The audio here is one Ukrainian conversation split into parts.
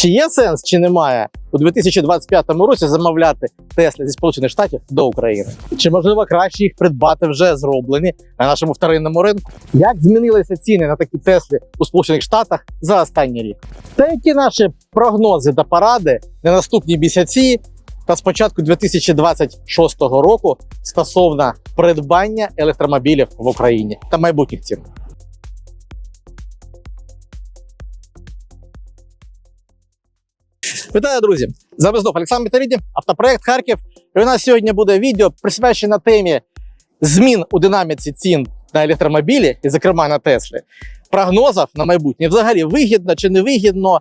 Чи є сенс, чи немає у 2025 році замовляти Тесли зі Сполучених Штатів до України? Чи можливо краще їх придбати вже зроблені на нашому вторинному ринку? Як змінилися ціни на такі Тесли у Сполучених Штатах за останній рік? Та які наші прогнози та поради на наступні місяці та з початку 2026 року стосовно придбання електромобілів в Україні та майбутніх цін? Вітаю, друзі! З вами знов Олександр Мітаріді, автопроект Харків. І у нас сьогодні буде відео присвячене темі змін у динаміці цін на електромобілі, і, зокрема на Теслі, прогнозів на майбутнє. Взагалі вигідно чи не вигідно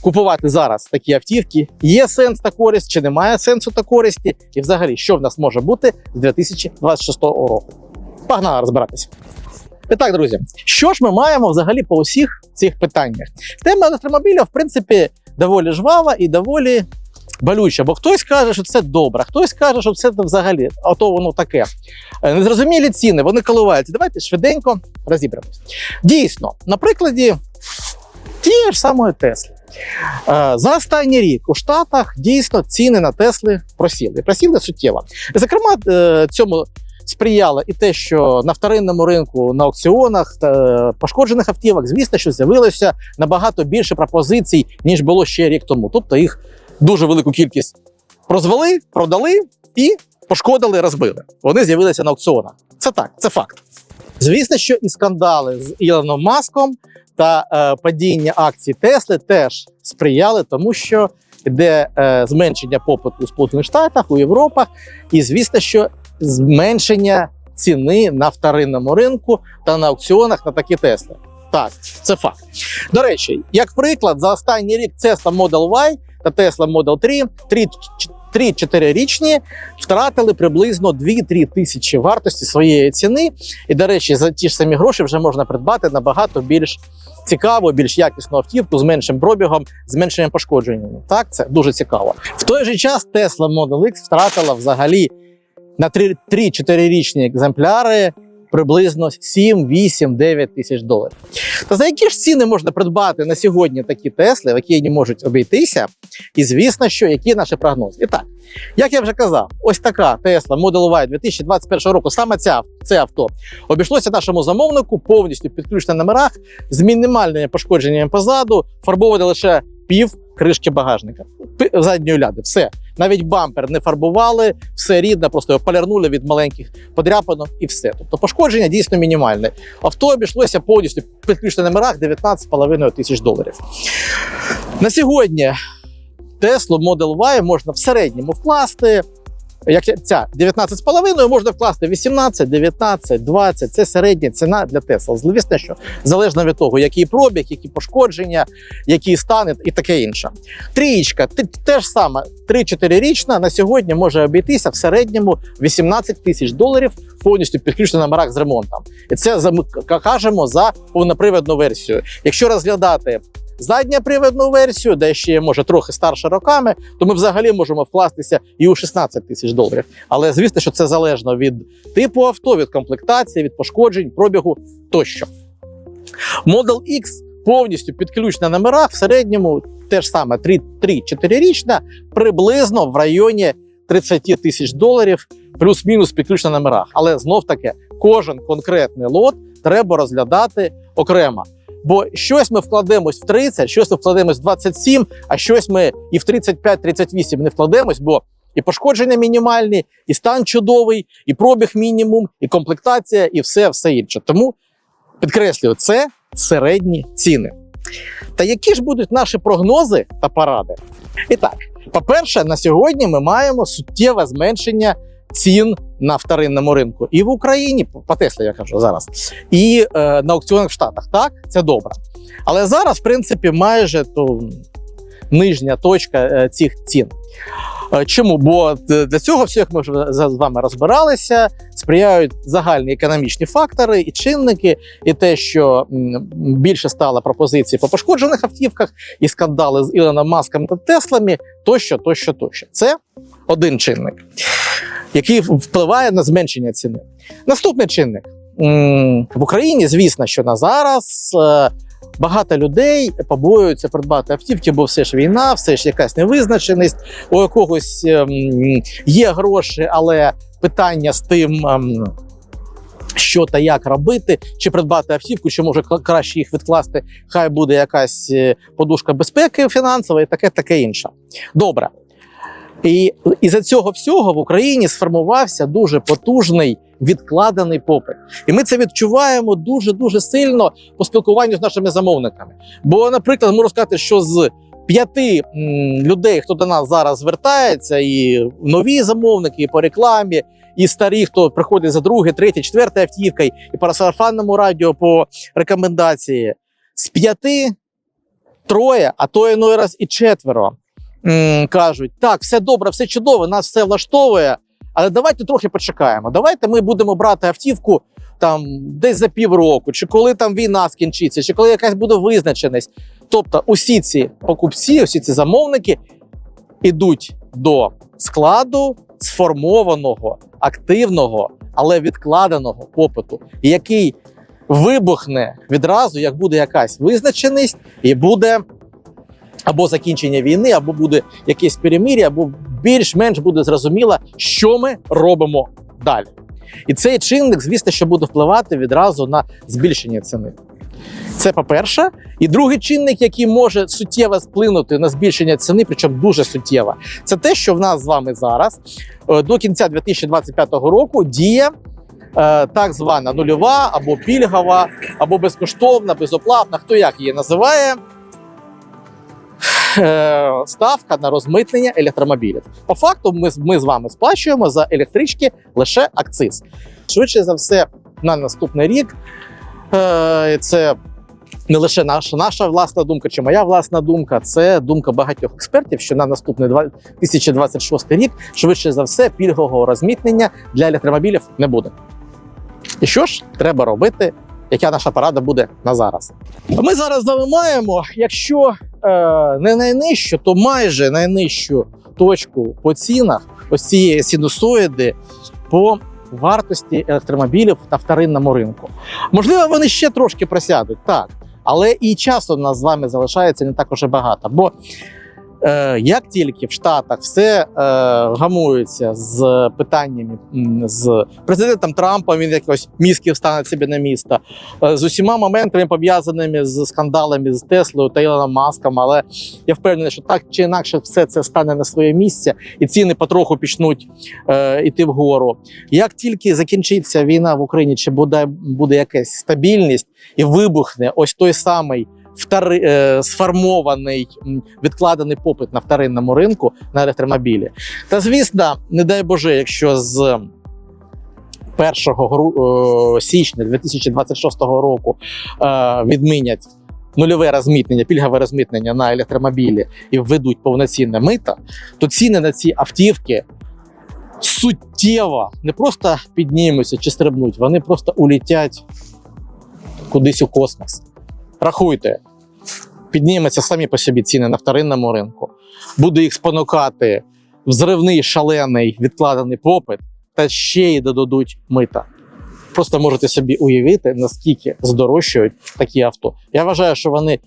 купувати зараз такі автівки. Є сенс та користь, чи немає сенсу та користі, і взагалі, що в нас може бути з 2026 року. Погнали розбиратися. І так, друзі, що ж ми маємо взагалі по усіх цих питаннях? Тема електромобіля, в принципі, доволі жвава і доволі болюча. Бо хтось каже, що це добре, хтось каже, що це взагалі, а то воно таке. Е, Незрозумілі ціни, вони коливаються. Давайте швиденько розіберемось. Дійсно, на прикладі тієї ж самої Тесли. Е, За останній рік у Штатах дійсно ціни на Тесли просіли. Просіли суттєво. Зокрема, е, цьому сприяло і те, що на вторинному ринку, на аукціонах та пошкоджених автівок, звісно, що з'явилося набагато більше пропозицій, ніж було ще рік тому. Тобто їх дуже велику кількість розвели, продали і пошкодили, розбили. Вони з'явилися на аукціонах. Це так, це факт. Звісно, що і скандали з Ілоном Маском та е, падіння акцій Тесли теж сприяли тому, що йде е, зменшення попиту у Сполучених Штатах, у Європах, і звісно, що зменшення ціни на вторинному ринку та на аукціонах на такі Тесли. Так, це факт. До речі, як приклад, за останній рік Tesla Model Y та Tesla Model 3 3-4 річні втратили приблизно 2-3 тисячі вартості своєї ціни. І, до речі, за ті ж самі гроші вже можна придбати набагато більш цікаву, більш якісну автівку з меншим пробігом, з меншими пошкодженнями. Так, це дуже цікаво. В той же час Tesla Model X втратила взагалі на 3-4 річні екземпляри приблизно 7, 8, 9 тисяч доларів. Та за які ж ціни можна придбати на сьогодні такі Тесли, в які не можуть обійтися? І звісно, що які наші прогнози? І так, як я вже казав, ось така Tesla Model Y 2021 року, саме ця, це авто, обійшлося нашому замовнику повністю під ключ на номерах з мінімальними пошкодженнями позаду, фарбоване лише пів кришки багажника, задньої ляди, все. Навіть бампер не фарбували, все рідне, просто його полярнули від маленьких подряпинок і все. Тобто пошкодження дійсно мінімальне. Авто обійшлося повністю підключно номерах 19,5 тисяч доларів. На сьогодні Tesla Model Y можна в середньому вкласти. Як ця 19,5 можна вкласти 18, 19, 20. Це середня ціна для Tesla. Звісно, що залежно від того, який пробіг, які пошкодження, який стан і таке інше. Трієчка, те- те саме, 3-4 річна на сьогодні може обійтися в середньому 18 тисяч доларів повністю підключно на номерах з ремонтом. І це ми кажемо за повноприводну версію. Якщо розглядати задньоприводну версію, де ще може трохи старше роками, то ми взагалі можемо вкластися і у 16 тисяч доларів. Але звісно, що це залежно від типу авто, від комплектації, від пошкоджень, пробігу тощо. Model X повністю під номерах в середньому те ж саме 3-4 річна, приблизно в районі 30 тисяч доларів, плюс-мінус під ключ номерах. Але знов таки кожен конкретний лот треба розглядати окремо. Бо щось ми вкладемось в 30, щось ми вкладемось в 27, а щось ми і в 35-38 не вкладемось, бо і пошкодження мінімальні, і стан чудовий, і пробіг мінімум, і комплектація, і все, все інше. Тому підкреслюю, це середні ціни. Та які ж будуть наші прогнози та поради? І так, по-перше, на сьогодні ми маємо суттєве зменшення цін на вторинному ринку і в Україні, по- Теслі я кажу зараз, і е, на аукціонах в Штатах. Так, це добре. Але зараз, в принципі, майже то нижня точка е, цих цін. Е, Чому? Бо для цього всіх ми вже з вами розбиралися, сприяють загальні економічні фактори і чинники, і те, що більше стало пропозицій по пошкоджених автівках, і скандали з Ілоном Маском та Теслами, тощо, тощо, тощо. Це один чинник, який впливає на зменшення ціни. Наступний чинник в Україні, звісно, що на зараз. е, багато людей побоюються придбати автівки, бо все ж війна, все ж якась невизначеність. У якогось ем, є гроші, але питання з тим. ем, що та як робити, чи придбати автівку, чи може краще їх відкласти, хай буде якась е, подушка безпеки фінансова і таке, таке інше. Добре. І із-за цього всього в Україні сформувався дуже потужний відкладений попит. І ми це відчуваємо дуже дуже сильно по спілкуванню з нашими замовниками. Бо, наприклад, можу сказати, що з п'яти людей, хто до нас зараз звертається, і нові замовники, і по рекламі, і старі, хто приходить за друге, третє, четверте автівкою, і по сарафанному радіо по рекомендації, з п'яти троє, а то іной раз і четверо кажуть: так, все добре, все чудово, нас все влаштовує. Але давайте трохи почекаємо. Давайте ми будемо брати автівку там десь за півроку, чи коли там війна скінчиться, чи коли якась буде визначеність. Тобто, усі ці покупці, усі ці замовники ідуть до складу сформованого, активного, але відкладеного попиту, який вибухне відразу, як буде якась визначеність, і буде або закінчення війни, або буде якесь перемир'я, або більш-менш буде зрозуміло, що ми робимо далі. І цей чинник, звісно, що буде впливати відразу на збільшення ціни. Це по-перше. І другий чинник, який може суттєво вплинути на збільшення ціни, причому дуже суттєво, це те, що в нас з вами зараз е, до кінця 2025 року діє е, так звана нульова або пільгова, або безкоштовна, безоплатна, хто як її називає. Е, Ставка на розмитнення електромобілів. По факту, ми, ми з вами сплачуємо за електрички лише акциз. Швидше за все, на наступний рік е, це не лише наша, наша власна думка чи моя власна думка, це думка багатьох експертів, що на наступний два- 2026 рік швидше за все пільгового розмітнення для електромобілів не буде. І що ж треба робити? Яка наша порада буде на зараз? Ми зараз з маємо, якщо не найнижчу, то майже найнижчу точку по цінах ось цієї синусоїди по вартості електромобілів на вторинному ринку. Можливо, вони ще трошки просядуть, так. Але і часу у нас з вами залишається не так уже багато. Бо е, як тільки в Штатах все е, гамується з питаннями з президентом Трампом, він якось мізки встане собі на місто, е, з усіма моментами пов'язаними з скандалами з Теслою та Ілоном Маском. Але я впевнений, що так чи інакше все це стане на своє місце, і ціни потроху почнуть е, йти вгору. Як тільки закінчиться війна в Україні, чи буде, буде якась стабільність і вибухне ось той самий втори, е, сформований відкладений попит на вторинному ринку на електромобілі. Та звісно, не дай Боже, якщо з 1 гру- е, січня 2026 року е, відмінять нульове розмітнення, пільгове розмітнення на електромобілі і введуть повноцінне мито, то ціни на ці автівки суттєво не просто піднімуться чи стрибнуть, вони просто улетять кудись у космос. Рахуйте, піднімуться самі по собі ціни на вторинному ринку, буде їх спонукати взривний шалений відкладений попит, та ще й додадуть мита. Просто можете собі уявити, наскільки здорожчують такі авто. Я вважаю, що вони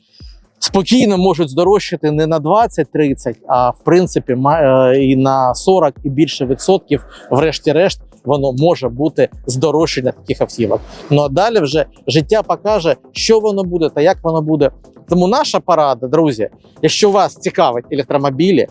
спокійно можуть здорожчати не на 20-30, а в принципі е, і на 40 і більше відсотків, врешті-решт, воно може бути здорожчання таких автівок. Ну а далі вже життя покаже, що воно буде та як воно буде. Тому наша порада, друзі, якщо вас цікавить електромобілі,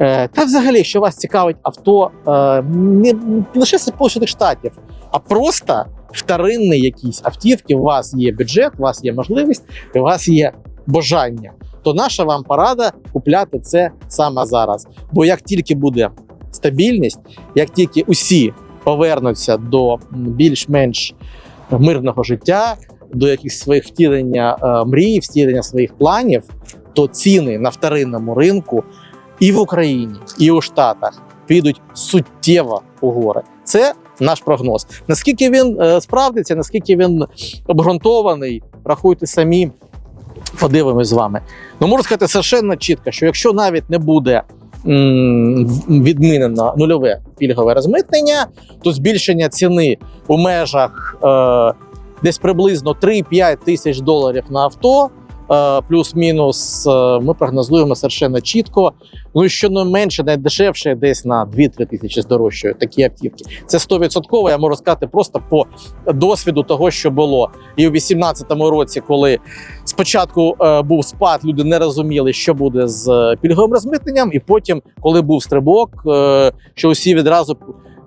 е, та взагалі, якщо вас цікавить авто е, не, лише Сполучених Штатів, а просто вторинні якісь автівки, у вас є бюджет, у вас є можливість, у вас є бажання, то наша вам порада купляти це саме зараз. Бо як тільки буде стабільність, як тільки усі повернуться до більш-менш мирного життя, до якихось своїх втілення е, мрій, втілення своїх планів, то ціни на вторинному ринку і в Україні, і у Штатах підуть суттєво угори. Це наш прогноз. Наскільки він е, справдиться, наскільки він обґрунтований, рахуйте самі. Подивимось з вами. Ну можу сказати совершенно чітко, що якщо навіть не буде відмінено нульове пільгове розмитнення, то збільшення ціни у межах е, десь приблизно 3-5 тисяч доларів на авто плюс-мінус, е, ми прогнозуємо совершенно чітко. Ну і не менше, найдешевше, десь на 2-3 тисячі здорожчають такі автівки. Це 100%, я можу сказати просто по досвіду того, що було. І у 2018 році, коли спочатку е, був спад, люди не розуміли, що буде з е, пільговим розмитненням, і потім, коли був стрибок, е, що усі відразу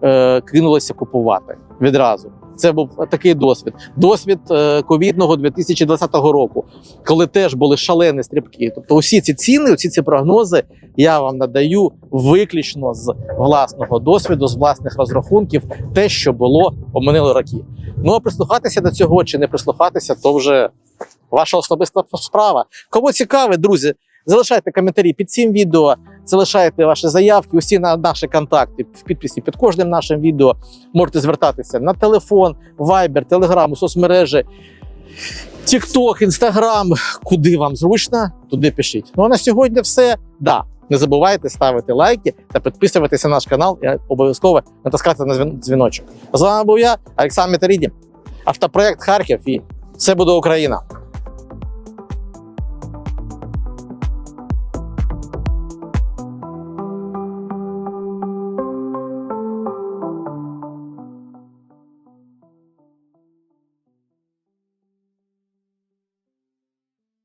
е, кинулися купувати. Відразу. Це був такий досвід. Досвід е, ковідного 2020 року, коли теж були шалені стрибки. Тобто, усі ці ціни, усі ці прогнози я вам надаю виключно з власного досвіду, з власних розрахунків, те, що було у минулі роки. Ну а прислухатися до цього чи не прислухатися, то вже ваша особиста справа. Кому цікаве, друзі, залишайте коментарі під цим відео, залишайте ваші заявки, усі на наші контакти в підписі під кожним нашим відео. Можете звертатися на телефон, Telegram, у соцмережі. TikTok, Instagram, куди вам зручно, туди пишіть. Ну а на сьогодні все. Да, не забувайте ставити лайки та підписуватися на наш канал і обов'язково натискати на дзвін- дзвіночок. З вами був я, Олександр Метаріді, автопроект Харків і все буде Україна.